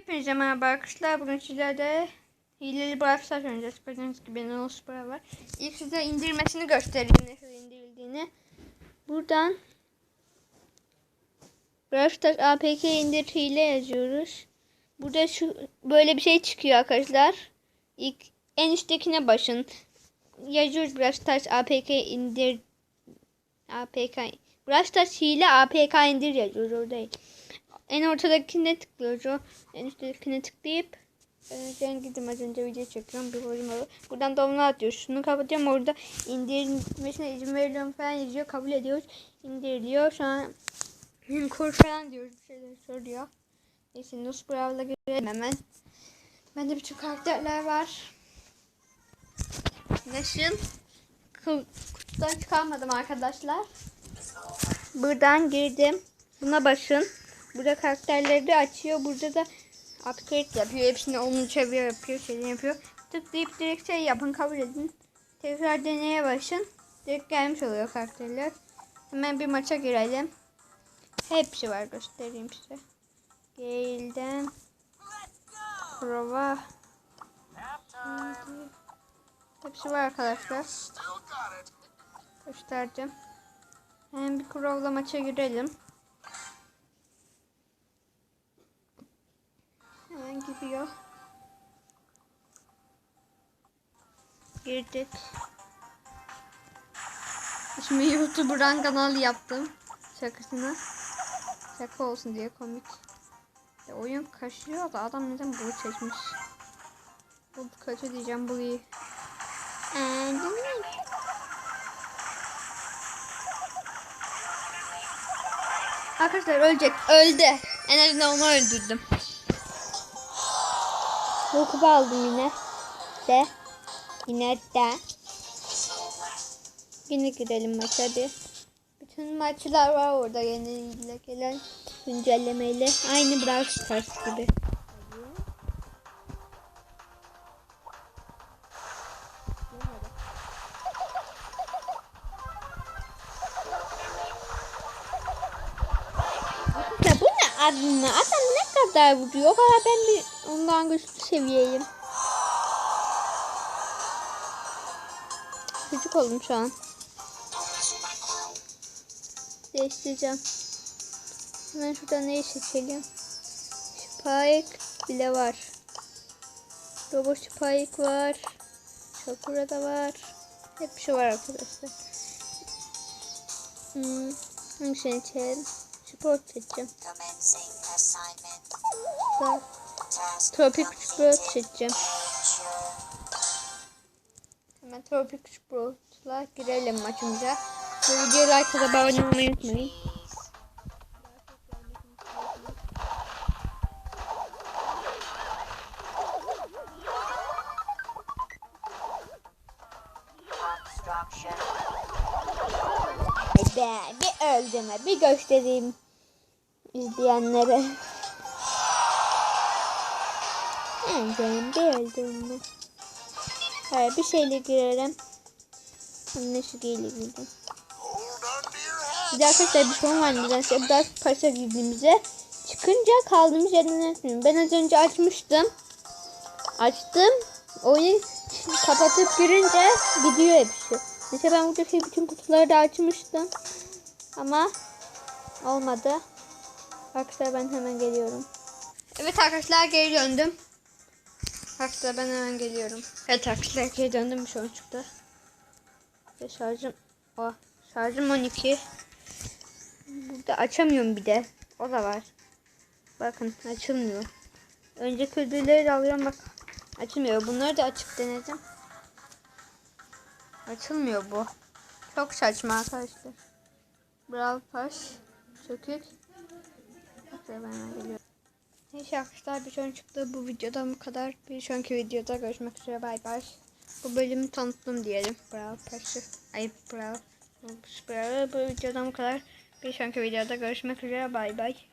Hepinize merhaba arkadaşlar. Bugün sizlerle hileli Brawl Stars oynayacağız. Gördüğünüz gibi benim Brawl var. İlk size indirmesini göstereyim nasıl indirildiğini. Buradan Brawl Stars APK indir hile yazıyoruz. Burada şu böyle bir şey çıkıyor arkadaşlar. İlk en üsttekine basın. Yazıyoruz Brawl Stars APK indir APK Brawl Stars hile APK indir yazıyoruz orada. En ortadakine tıklıyoruz. En üsttekine tıklayıp e, ben gittim az önce video çekiyorum. Bir bölüm var. Buradan download diyor. Şunu kapatıyorum. Orada indirmesine izin veriyorum falan yazıyor. Kabul ediyoruz. İndiriliyor. Şu an hem kur falan diyoruz. Bir şeyler soruyor. Neyse Nus Brawl'a girelim hemen. Bende bütün karakterler var. Ku- Kutudan çıkarmadım arkadaşlar. Buradan girdim. Buna basın. Burada karakterleri de açıyor. Burada da upgrade yapıyor. Hepsini onu çeviriyor yapıyor. Şeyler yapıyor. Tıklayıp direkt şey yapın kabul edin. Tekrar deneye başın. Direkt gelmiş oluyor karakterler. Hemen bir maça girelim. Hepsi var göstereyim size. Gale'den Prova Hepsi var arkadaşlar. Gösterdim. Hemen bir Crow'la maça girelim. Gidiyor. Girdik. Şimdi YouTuber'dan kanal yaptım. Şakasına. Şaka olsun diye komik. Ya oyun kaşıyor da adam neden bunu seçmiş? Bu kötü diyeceğim bu iyi. Ee, Arkadaşlar ölecek. Öldü. En azından onu öldürdüm. Bu kupa aldım yine. De. Yine de. Yine girelim maça bir. Bütün maçlar var orada yeni gelen güncellemeyle. Aynı Brawl Stars gibi. Bu ne? Adam ne kadar vuruyor? O kadar ben bir ondan güçlü seviyeyim. Çocuk oldum şu an. Değiştireceğim. Hemen şuradan neyi seçelim? Spike bile var. Robot Spike var. Sakura da var. Hep bir şey var arkadaşlar. Hmm. Hangisini seçelim? Sport seçeceğim. Tropik completed. Sport seçeceğim. Hemen Tropik Sport'la girelim maçımıza. Bu videoya like atıp abone olmayı unutmayın. construction. Be, bir öldüme bir göstereyim izleyenlere. Öldüm bir öldüme. Hayır bir şeyle girelim. Ne şu giyle girdim. Bir de arkadaşlar bir sorun var nedense. Biraz paşa girdiğimizde çıkınca kaldığımız yerden etmiyorum. Ben az önce açmıştım. Açtım. Oyunu kapatıp girince gidiyor hepsi. Mesela ben buradaki bütün kutuları da açmıştım. Ama olmadı. Arkadaşlar ben hemen geliyorum. Evet arkadaşlar geri döndüm. Arkadaşlar ben hemen geliyorum. Evet arkadaşlar geri döndüm şu an çıktı. Ve şarjım o şarjım 12. Burada açamıyorum bir de. O da var. Bakın açılmıyor. Önceki ödülleri de alıyorum bak. Açılmıyor. Bunları da açıp denedim. Açılmıyor bu. Çok saçma arkadaşlar. Brawl Pass. Sökük. Neyse arkadaşlar bir son çıktı bu videodan bu kadar. Bir sonraki videoda görüşmek üzere bay bay. Bu bölümü tanıttım diyelim. Brawl Pass'ı. Ay Brawl. Brawl bu videodan bu kadar. Bir sonraki videoda görüşmek üzere bay bay.